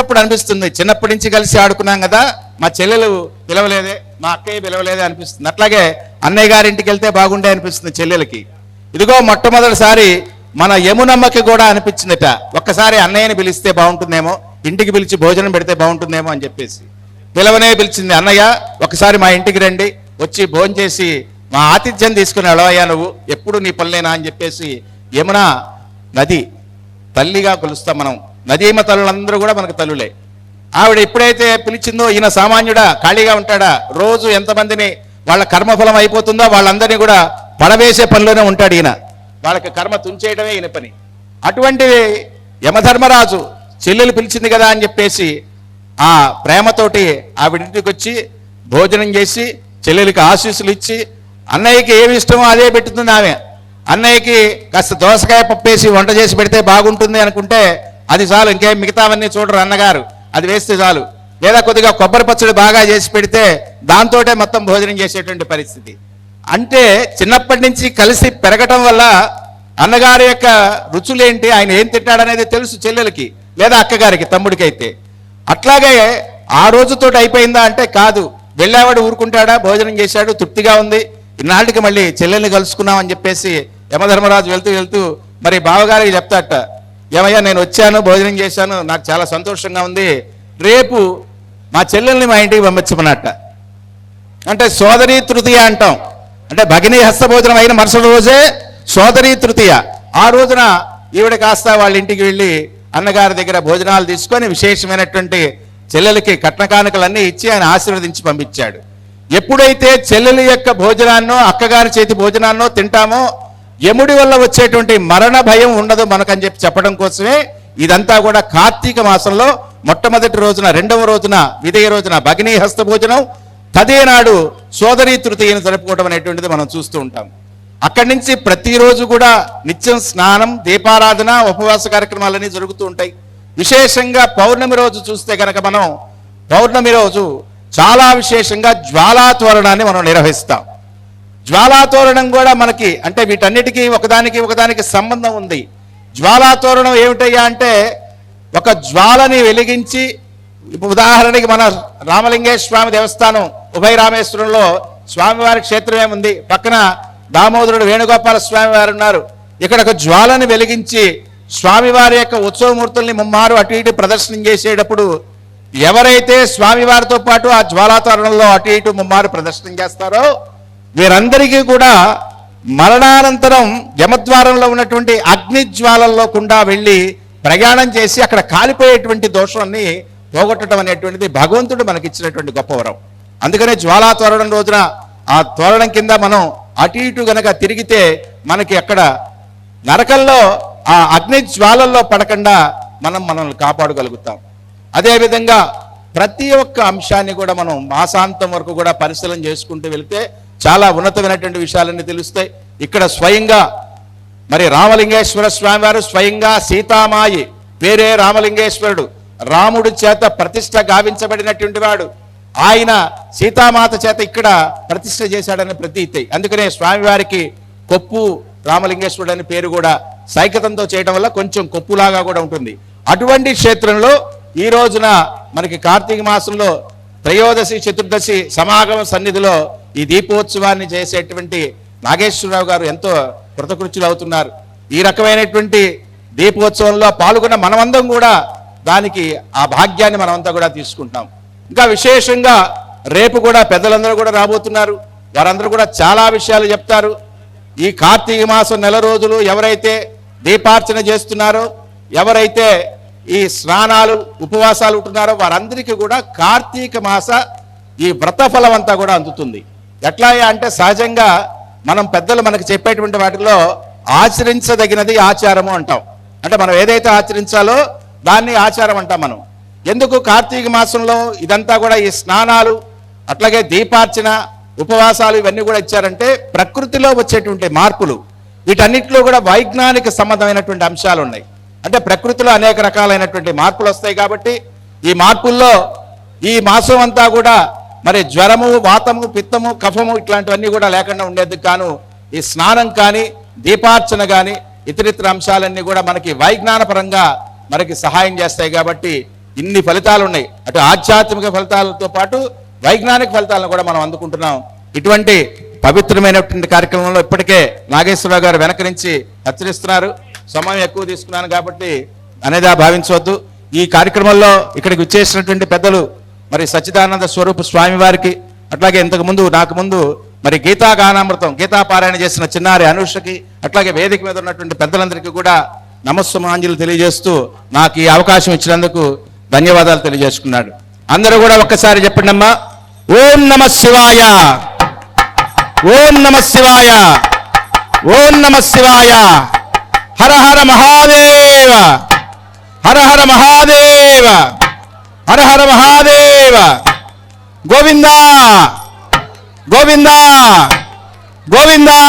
అప్పుడప్పుడు అనిపిస్తుంది. చిన్నప్పటి నుంచి కలిసి ఆడుకున్నాం కదా మా చెల్లెలు పిలవలేదే మా అక్కయ్య పిలవలేదే అనిపిస్తుంది. అట్లాగే అన్నయ్య గారింటికి వెళ్తే బాగుండే అనిపిస్తుంది చెల్లెలకి. ఇదిగో మొట్టమొదటిసారి మన యమునమ్మకి కూడా అనిపించిందట. ఒక్కసారి అన్నయ్యని పిలిస్తే బాగుంటుందేమో ఇంటికి పిలిచి భోజనం పెడితే బాగుంటుందేమో అని చెప్పేసి. పిలవనే పిలిచింది అన్నయ్య ఒకసారి మా ఇంటికి రండి వచ్చి భోజనం చేసి మా ఆతిథ్యం తీసుకుని వెళ్ళవయ్యా నువ్వు ఎప్పుడు నీ పనులేనా? అని చెప్పేసి యమున నది తల్లిగా కొలుస్తాం మనం. నదీమ తల్లులందరూ కూడా మనకు తల్లులే. ఆవిడ ఎప్పుడైతే పిలిచిందో ఈయన సామాన్యుడా ఖాళీగా ఉంటాడా రోజు ఎంతమందిని వాళ్ళ కర్మఫలం అయిపోతుందో వాళ్ళందరినీ కూడా పడవేసే పనిలోనే ఉంటాడు ఈయన. వాళ్ళకి కర్మ తుంచేయడమే ఈయన పని. అటువంటి యమధర్మరాజు చెల్లెలు పిలిచింది కదా అని చెప్పేసి ఆ ప్రేమతోటి ఆవిడింటికి వచ్చి భోజనం చేసి చెల్లెలికి ఆశీస్సులు ఇచ్చి అన్నయ్యకి ఏమి ఇష్టమో అదే పెట్టుతుంది ఆమె. అన్నయ్యకి కాస్త దోసకాయ పప్పేసి వంట చేసి పెడితే బాగుంటుంది అనుకుంటే అది చాలు ఇంకేం మిగతావన్నీ చూడరు అన్నగారు. అది వేస్తే చాలు. లేదా కొద్దిగా కొబ్బరి పచ్చడి బాగా చేసి పెడితే దాంతోటే మొత్తం భోజనం చేసేటువంటి పరిస్థితి. అంటే చిన్నప్పటి నుంచి కలిసి పెరగటం వల్ల అన్నగారి యొక్క రుచులేంటి ఆయన ఏం తింటాడనేది తెలుసు చెల్లెలకి లేదా అక్కగారికి తమ్ముడికి అయితే అట్లాగే ఆ రోజుతోటి అయిపోయిందా అంటే కాదు. వెళ్ళేవాడు ఊరుకుంటాడా భోజనం చేశాడు తృప్తిగా ఉంది. ఇన్నాళ్ళకి మళ్ళీ చెల్లెల్ని కలుసుకున్నామని చెప్పేసి యమధర్మరాజు వెళ్తూ వెళ్తూ మరి బావగారికి చెప్తాట ఏమయ్యా నేను వచ్చాను భోజనం చేశాను నాకు చాలా సంతోషంగా ఉంది. రేపు మా చెల్లెల్ని మా ఇంటికి పంపించమన్నట్ట. అంటే సోదరి తృతీయ అంటాం. అంటే భగిని హస్తభోజనం అయిన మరుసటి రోజే సోదరి తృతీయ. ఆ రోజున ఈవిడ కాస్త వాళ్ళ ఇంటికి వెళ్ళి అన్నగారి దగ్గర భోజనాలు తీసుకొని విశేషమైనటువంటి చెల్లెలకి కట్న కానుకలన్నీ ఇచ్చి ఆయన ఆశీర్వదించి పంపించాడు. ఎప్పుడైతే చెల్లెలి యొక్క భోజనాన్నో అక్కగారి చేతి భోజనాన్నో తింటామో యముడి వల్ల వచ్చేటువంటి మరణ భయం ఉండదు మనకని చెప్పి చెప్పడం కోసమే ఇదంతా కూడా కార్తీక మాసంలో మొట్టమొదటి రోజున రెండవ రోజున విదయ రోజున భగినీ హస్త భోజనం తదేనాడు సోదరీ తృతీయను జరుపుకోవడం అనేటువంటిది మనం చూస్తూ ఉంటాం. అక్కడి నుంచి ప్రతిరోజు కూడా నిత్యం స్నానం దీపారాధన ఉపవాస కార్యక్రమాలన్నీ జరుగుతూ ఉంటాయి. విశేషంగా పౌర్ణమి రోజు చూస్తే కనుక మనం పౌర్ణమి రోజు చాలా విశేషంగా జ్వాలాత్వరణాన్ని మనం నిర్వహిస్తాం. జ్వాలాతోరణం కూడా మనకి అంటే వీటన్నిటికీ ఒకదానికి ఒకదానికి సంబంధం ఉంది. జ్వాలాతోరణం ఏమిటయ్యా అంటే ఒక జ్వాలని వెలిగించి ఉదాహరణకి మన రామలింగేశ్వర స్వామి దేవస్థానం ఉభయ రామేశ్వరంలో స్వామివారి క్షేత్రం ఏముంది పక్కన దామోదరుడు వేణుగోపాల స్వామి వారు ఉన్నారు. ఇక్కడ ఒక జ్వాలని వెలిగించి స్వామివారి యొక్క ఉత్సవమూర్తుల్ని ముమ్మారు అటు ఇటు ప్రదర్శనం చేసేటప్పుడు ఎవరైతే స్వామివారితో పాటు ఆ జ్వాలాతోరణంలో అటు ఇటు ముమ్మారు ప్రదర్శనం చేస్తారో వీరందరికీ కూడా మరణానంతరం యమద్వారంలో ఉన్నటువంటి అగ్ని జ్వాలల్లో కుండా వెళ్ళి ప్రయాణం చేసి అక్కడ కాలిపోయేటువంటి దోషాన్ని పోగొట్టడం అనేటువంటిది భగవంతుడు మనకిచ్చినటువంటి గొప్ప వరం. అందుకనే జ్వాలా తోరణం రోజున ఆ తోరణం కింద మనం అటు ఇటు గనక తిరిగితే మనకి అక్కడ నరకంలో ఆ అగ్ని జ్వాలల్లో పడకుండా మనం మనల్ని కాపాడగలుగుతాం. అదేవిధంగా ప్రతి ఒక్క అంశాన్ని కూడా మనం మాసాంతం వరకు కూడా పరిశీలన చేసుకుంటూ వెళితే చాలా ఉన్నతమైనటువంటి విషయాలన్నీ తెలుస్తాయి. ఇక్కడ స్వయంగా మరి రామలింగేశ్వర స్వామి వారు స్వయంగా సీతామాయి పేరే రామలింగేశ్వరుడు రాముడి చేత ప్రతిష్ట గావించబడినటువంటి వాడు. ఆయన సీతామాత చేత ఇక్కడ ప్రతిష్ట చేశాడని ప్రతీతి. అందుకనే స్వామివారికి కొప్పు రామలింగేశ్వరుడు అనే పేరు కూడా సైకతంతో చేయడం వల్ల కొంచెం కొప్పులాగా కూడా ఉంటుంది. అటువంటి క్షేత్రంలో ఈ రోజున మనకి కార్తీక మాసంలో త్రయోదశి చతుర్దశి సమాగమ సన్నిధిలో ఈ దీపోత్సవాన్ని చేసేటువంటి నాగేశ్వరరావు గారు ఎంతో కృతకృత్యులు అవుతున్నారు ఈ రకమైనటువంటి దీపోత్సవంలో పాల్గొన్న మనమందరం కూడా దానికి ఆ భాగ్యాన్ని మనమంతా కూడా తీసుకుంటాం ఇంకా విశేషంగా రేపు కూడా పెద్దలందరూ కూడా రాబోతున్నారు. వారందరూ కూడా చాలా విషయాలు చెప్తారు. ఈ కార్తీక మాసం నెల రోజులు ఎవరైతే దీపార్చన చేస్తున్నారో ఎవరైతే ఈ స్నానాలు ఉపవాసాలు ఉంటున్నారో వారందరికీ కూడా కార్తీక మాస ఈ వ్రత ఫలం అంతా కూడా అందుతుంది. ఎట్లా అంటే సహజంగా మనం పెద్దలు మనకు చెప్పేటువంటి వాటిలో ఆచరించదగినది ఆచారము అంటాం. అంటే మనం ఏదైతే ఆచరించాలో దాన్ని ఆచారం అంటాం మనం. ఎందుకు కార్తీక మాసంలో ఇదంతా కూడా ఈ స్నానాలు అట్లాగే దీపార్చన ఉపవాసాలు ఇవన్నీ కూడా ఇచ్చారంటే ప్రకృతిలో వచ్చేటువంటి మార్పులు వీటన్నిటిలో కూడా వైజ్ఞానిక సంబంధమైనటువంటి అంశాలు ఉన్నాయి అంటే ప్రకృతిలో అనేక రకాలైనటువంటి మార్పులు వస్తాయి కాబట్టి ఈ మార్పుల్లో ఈ మాసం అంతా కూడా మరి జ్వరము వాతము పిత్తము కఫము ఇట్లాంటివన్నీ కూడా లేకుండా ఉండేందుకు కాను ఈ స్నానం కానీ దీపార్చన కానీ ఇతరితర అంశాలన్నీ కూడా మనకి వైజ్ఞానపరంగా మనకి సహాయం చేస్తాయి కాబట్టి ఇన్ని ఫలితాలు ఉన్నాయి. అటు ఆధ్యాత్మిక ఫలితాలతో పాటు వైజ్ఞానిక ఫలితాలను కూడా మనం అందుకుంటున్నాం. ఇటువంటి పవిత్రమైనటువంటి కార్యక్రమంలో ఇప్పటికే నాగేశ్వరరావు గారు వెనక నుంచి హెచ్చరిస్తున్నారు. సమయం ఎక్కువ తీసుకున్నాను కాబట్టి అనేది భావించవద్దు. ఈ కార్యక్రమంలో ఇక్కడికి వచ్చేసినటువంటి పెద్దలు మరి సచ్చిదానంద స్వరూప స్వామి వారికి అట్లాగే ఇంతకు ముందు నాకు ముందు మరి గీతా గానామృతం గీతా పారాయణ చేసిన చిన్నారి అనుషకి అట్లాగే వేదిక మీద ఉన్నటువంటి పెద్దలందరికీ కూడా నమస్సుమాంజలు తెలియజేస్తూ నాకు ఈ అవకాశం ఇచ్చినందుకు ధన్యవాదాలు తెలియజేసుకున్నాడు. అందరూ కూడా ఒక్కసారి చెప్పండి అమ్మా. ఓం నమ శివాయ. ఓం నమ శివాయ. ఓం నమ శివాయ. హర హర మహాదేవ హర హర మహాదేవ హర హర మహాదేవ. గోవిందా గోవిందా గోవిందా.